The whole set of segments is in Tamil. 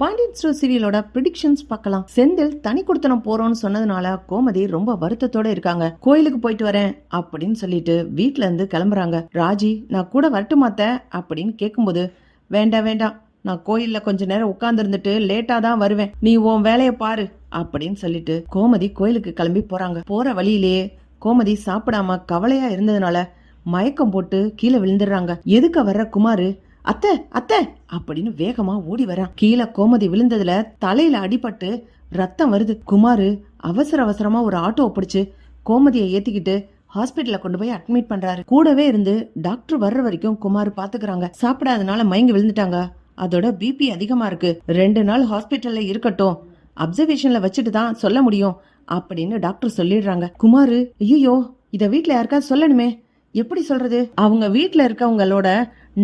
பாண்டியன் ஸ்டோர் சீரியலோட ப்ரிடிக்ஷன்ஸ் பார்க்கலாம். செந்தில் தனி கொடுத்தனம் போறோம்னு சொன்னதுனால கோமதி ரொம்ப வருத்தத்தோட இருக்காங்க. கோயிலுக்கு போயிட்டு வரேன் அப்படின்னு சொல்லிட்டு வீட்ல இருந்து கிளம்புறாங்க. ராஜி நான் கூட வரட்டுமாத்த அப்படின்னு கேட்கும்போது வேண்டாம் வேண்டாம். நான் கோயில்ல கொஞ்ச நேரம் உட்கார்ந்து இருந்துட்டு லேட்டா தான் வருவேன். நீ உன் வேலைய பாரு அப்படின்னு சொல்லிட்டு கோமதி கோயிலுக்கு கிளம்பி போறாங்க. போற வழியிலேயே கோமதி சாப்பிடாம கவலையா இருந்ததுனால மயக்கம் போட்டு கீழே விழுந்துடுறாங்க. எதுக்க வர்ற குமாரு? அத்தை அத்தை அப்படின்னு வேகமா ஓடி வரான் கீழே கோமதி விழுந்ததுல தலையில அடிபட்டு ரத்தம் வருது. குமாரு அவசர அவசரமா ஒரு ஆட்டோவை பிடிச்சு கோமதியை ஏத்திக்கிட்டு ஹாஸ்பிட்டல கொண்டு போய் அட்மிட் பண்றாரு. கூடவே இருந்து டாக்டர் வர்ற வரைக்கும் குமார் பாத்துக்கிறாங்க. சாப்பிடாதனால மயங்கி விழுந்துட்டாங்க. அதோட பிபி அதிகமா இருக்கு. ரெண்டு நாள் ஹாஸ்பிட்டல்ல இருக்கட்டும். அப்சர்வேஷன்ல வச்சுட்டு தான் சொல்ல முடியும் அப்படின்னு டாக்டர் சொல்லிடுறாங்க. குமாரு ஐயோ இத வீட்ல யாருக்காவது சொல்லணுமே. எப்படி சொல்றது? அவங்க வீட்ல இருக்கவங்களோட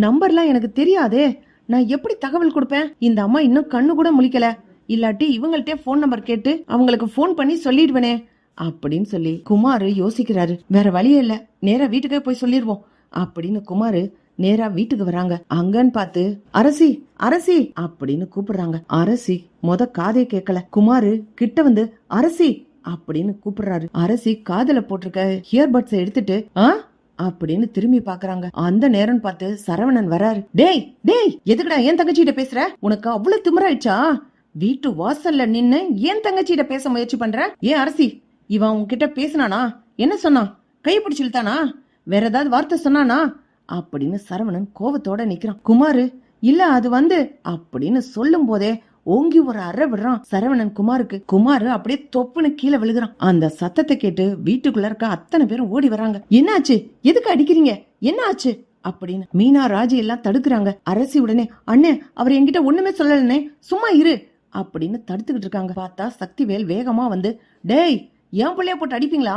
நம்பர்லாம் எனக்கு தெரியாதே. நான் எப்படி தகவல் கொடுப்பேன்? இந்த அம்மா இன்னும் கண்ணு கூட முழிக்கல. இல்லாட்டி இவங்கள்ட்டே ஃபோன் நம்பர் கேட்டு அவங்களுக்கு ஃபோன் பண்ணி சொல்லிடுவேனே அப்படின்னு சொல்லி குமாரு யோசிக்கிறாரு. வேற வழியே இல்ல. நேரா வீட்டுக்கே போய் சொல்லிடுவோம் அப்படின்னு குமாரு நேரா வீட்டுக்கு வராங்க. அங்கன்னு பார்த்து அரசி அரசி அப்படின்னு கூப்பிடுறாங்க. அரசி மொத காதே கேட்கல. குமாரு கிட்ட வந்து அரசி அப்படின்னு கூப்பிடுறாரு. அரசி காதல போட்டிருக்க ஹியர்பட்ஸை எடுத்துட்டு ஆ? அப்படின்னு திரும்பி பாக்குறாங்க. அந்த நேரம் பார்த்து சரவணன் வராரு. டேய் டேய் எதுக்குடா ஏன் தங்கச்சிட்ட பேசுற? உனக்கு அவ்வளவு திமிராயிடுச்சா? வீட்டு வாசல்ல நின்னு ஏன் தங்கச்சிட்ட பேச முயற்சி பண்ற? ஏன் அரசி இவன் உன்கிட்ட பேசினானா? என்ன சொன்னான் கை பிடிச்சு வேற ஏதாவது வார்த்தை சொன்னானா? அப்படின்னு சரவணன் கோவத்தோட நிக்கிறான். குமாரு இல்ல அது வந்து அப்படின்னு சொல்லும் போதே ஓங்கி ஒரு அறை விடுறான். சரவணன் குமாருக்கு குமாரு அப்படியே தொப்புன்னு கீழே விழுகிறான். அந்த சத்தத்தை கேட்டு வீட்டுக்குள்ள இருக்க அத்தனை பேரும் ஓடி வராங்க என்னாச்சு? எதுக்கு அடிக்கிறீங்க? என்ன ஆச்சு அப்படின்னு மீனா ராஜி எல்லாம் தடுக்கிறாங்க. அரசி உடனே அண்ணே அவர் என்கிட்ட ஒண்ணுமே சொல்லலனே சும்மா இரு. அப்படின்னு தடுத்துக்கிட்டு இருக்காங்க. பார்த்தா சக்திவேல் வேகமா வந்து டேய் என் பிள்ளைய போட்டு அடிப்பீங்களா?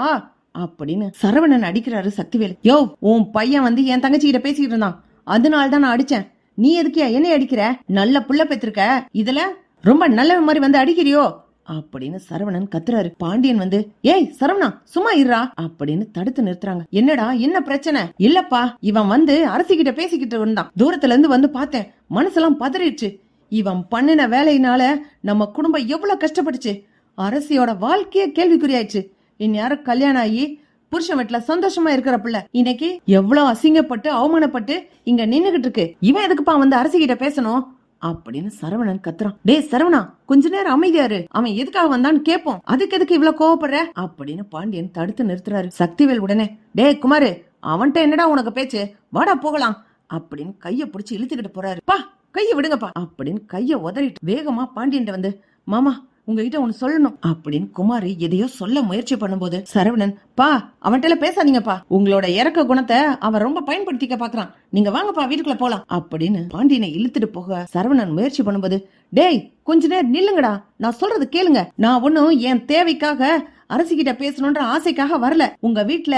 அப்படின்னு சரவணன் அடிக்கிறாரு சக்திவேல். யோ உன் பையன் வந்து என் தங்கச்சி கிட்ட பேசிக்கிட்டு இருந்தான். அதனால தான் நான் அடிச்சேன். நீ எதுக்கு என்னை அடிக்கிற? நல்ல புள்ள பெற்றிருக்க. இதுல ரொம்ப நல்ல மாதிரி வந்து அடிக்கிறியோ? அப்படின்னு சரவணன் கத்துறாரு. பாண்டியன் வந்து ஏய் சரவணா சும்மா இருடா அப்படின்னு தடுத்து நிறுத்துறாங்க. என்னடா என்ன பிரச்சனை? இல்லப்பா இவன் வந்து அரசிக்கிட்ட பேசிக்கிட்டு இருந்தான். தூரத்துல இருந்து வந்து பார்த்தேன். மனசெல்லாம் பதறிடுச்சு. இவன் பண்ணின வேலையினால நம்ம குடும்பம் எவ்வளவு கஷ்டப்பட்டுச்சு. அரசியோட வாழ்க்கையே கேள்விக்குறியாயிடுச்சு. இந்நேரம் கல்யாணம் ஆகி புருஷன் வீட்டுல சந்தோஷமா இருக்கிற பிள்ளை. இன்னைக்கு எவ்வளவு அசிங்கப்பட்டு அவமானப்பட்டு இங்க நின்னுகிட்டு இருக்கு. இவன் எதுக்குப்பா வந்து அரசிகிட்ட பேசணும்? அப்படின்னு சரவணன் கத்துறான். டேய் சரவணா கொஞ்ச நேரம் அமைதியாரு அவன் எதுக்காக வந்தான்னு கேப்போம். அதுக்கு எதுக்கு இவ்வளவு கோவப்படுற? அப்படின்னு பாண்டியன் தடுத்து நிறுத்துறாரு. சக்திவேல் உடனே டேய் குமாரு அவன்கிட்ட என்னடா உனக்கு பேச்சு? வாடா போகலாம். அப்படின்னு கைய புடிச்சு இழுத்துக்கிட்டு போறாரு. பா கைய விடுங்கப்பா. அப்படின்னு கைய உதறிட்டு வேகமா பாண்டியன் வந்து மாமா உங்ககிட்ட ஒன்னு சொல்லணும். அப்படின்னு குமாரி எதையோ சொல்ல முயற்சி பண்ணும்போது சரவணன் பா அவன்கிட்ட பேசாதீங்கப்பா. உங்களோட இறக்க குணத்தை அவன் ரொம்ப பயன்படுத்திக்க பாக்குறான். நீங்க வாங்கப்பா வீட்டுக்குள்ள போலாம். அப்படின்னு பாண்டியனை இழுத்துட்டு போக சரவணன் முயற்சி பண்ணும்போது டேய் கொஞ்ச நேரம் நில்லுங்கடா. நான் சொல்றது கேளுங்க. நான் ஒன்னும் என் தேவைக்காக அரசிகிட்ட பேசணும்ன்ற ஆசைக்காக வரல. உங்க வீட்டுல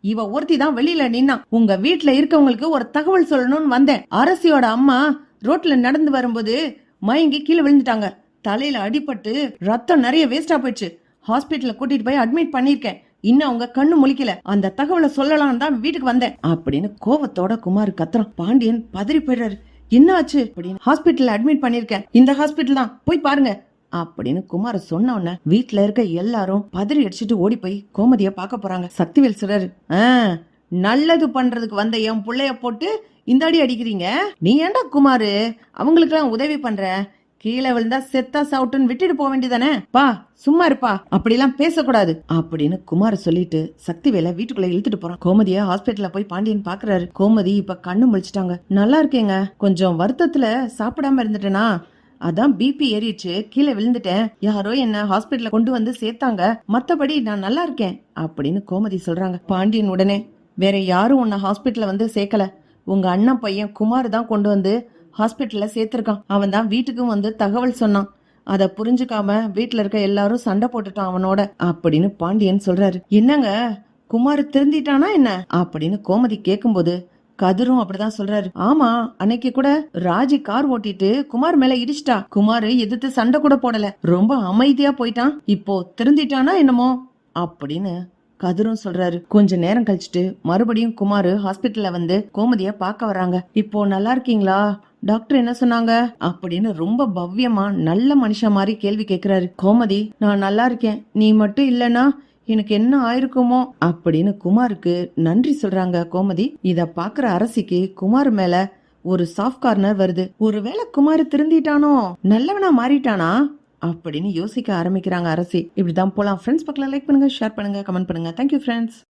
இவ ஒருத்தி தான் வெளியில நின்னா உங்க வீட்டுல இருக்கவங்களுக்கு ஒரு தகவல் சொல்லணும்னு வந்தேன். அரசியோட அம்மா ரோட்ல நடந்து வரும்போது மயங்கி கீழே விழுந்துட்டாங்க. தலையில அடிபட்டு ரத்தம் நிறைய வேஸ்டா போயிடுச்சு. ஹாஸ்பிட்டல்ல கூட்டிட்டு போய் அட்மிட் பண்ணிருக்கேன் இன்னும் அவங்க கண்ணு முழிக்கல. அந்த தகவலை சொல்லலாம் தான் வீட்டுக்கு வந்தேன். அப்படின்னு கோவத்தோட குமார் கத்துறான். பாண்டியன் பதறி போயிடுறாரு. என்ன ஆச்சு அப்படின்னு ஹாஸ்பிட்டல்ல அட்மிட் பண்ணிருக்கேன் இந்த ஹாஸ்பிட்டல் தான். போய் பாருங்க. அப்படின்னு குமார சொன்ன உடனே வீட்டுல இருக்க எல்லாரும் பதறி அடிச்சுட்டு ஓடி போய் கோமதிய பார்க்க போறாங்க. சக்திவேல் சிலர் "ஆ, நல்லது பண்றதுக்கு வந்த என் பிள்ளைய போட்டு இந்த அடி அடிக்கிறீங்க. நீ ஏன்டா குமாரு? அவங்களுக்கெல்லாம் உதவி பண்ற? கீழே விழுந்தா செத்தா சவுட்டுன்னு விட்டுட்டு போக வேண்டியதானே பா சும்மா இருப்பா. அப்படிலாம் பேசக்கூடாது. அப்படின்னு குமார் சொல்லிட்டு சக்திவேலை வீட்டுக்குள்ள இழுத்துட்டு போறான். கோமதிய ஹாஸ்பிட்டல்ல போய் பாண்டியன் பாக்குறாரு. கோமதி இப்ப கண்ணு முழிச்சிட்டாங்க. நல்லா இருக்கேங்க. கொஞ்சம் வருத்தத்துல சாப்பிடாம இருந்துட்டேனா? அதான் பிபி ஏறிடுச்சு. கீழே விழுந்துட்டேன். யாரோ என்ன ஹாஸ்பிட்டல்ல கொண்டு வந்து சேர்த்தாங்க. மத்தபடி நான் நல்லா இருக்கேன் அப்படின்னு கோமதி சொல்றாங்க. பாண்டியன் உடனே வேற யாரும் உன்னை ஹாஸ்பிட்டல்ல வந்து சேர்க்கல. உங்க அண்ணன் பையன் குமார் தான் கொண்டு வந்து ஹாஸ்பிட்டல்ல சேர்த்திருக்கான். அவன் தான் வீட்டுக்கும் வந்து தகவல் சொன்னான். அதை புரிஞ்சுக்காம வீட்டுல இருக்க எல்லாரும் சண்டை போட்டுட்டான் அவனோட. அப்படின்னு பாண்டியன் சொல்றாரு. என்னங்க? குமார் திருந்திட்டானா என்ன? அப்படின்னு கோமதி கேக்கும்போது கதிரும் அப்படிதான் சொல்றாரு. ஆமா அன்னைக்கு கூட ராஜி கார் ஓட்டிட்டு குமார் மேல இடிச்சிட்டா. குமார் எதிர்த்து சண்டை கூட போடல. ரொம்ப அமைதியா போயிட்டான். இப்போ திருந்திட்டானா என்னமோ? அப்படின்னு கதிரும் சொல்றாரு. கொஞ்ச நேரம் கழிச்சிட்டு மறுபடியும் குமார் ஹாஸ்பிட்டல்ல வந்து கோமதிய பார்க்க வராங்க இப்போ நல்லா இருக்கீங்களா? டாக்டர் என்ன சொன்னாங்க? அப்படின்னு ரொம்ப பவ்யமா நல்ல மனுஷன் மாதிரி கேள்வி கேட்கிறாரு கோமதி நான் நல்லா இருக்கேன். நீ மட்டும் இல்லனா எனக்கு என்ன ஆயிருக்குமோ? அப்படின்னு குமாருக்கு நன்றி சொல்றாங்க கோமதி. இத பாக்குற அரசிக்கு குமார் மேல ஒரு சாஃப்ட் கார்னர் வருது. ஒருவேளை குமார் திருந்திட்டானோ? நல்லவனா மாறிட்டானா? அப்படின்னு யோசிக்க ஆரம்பிக்கிறாங்க அரசி. இப்படிதான் போலாம். ஃப்ரெண்ட்ஸ் பக்கம் லைக் பண்ணுங்க ஷேர் பண்ணுங்க கமெண்ட் பண்ணுங்க. Thank you friends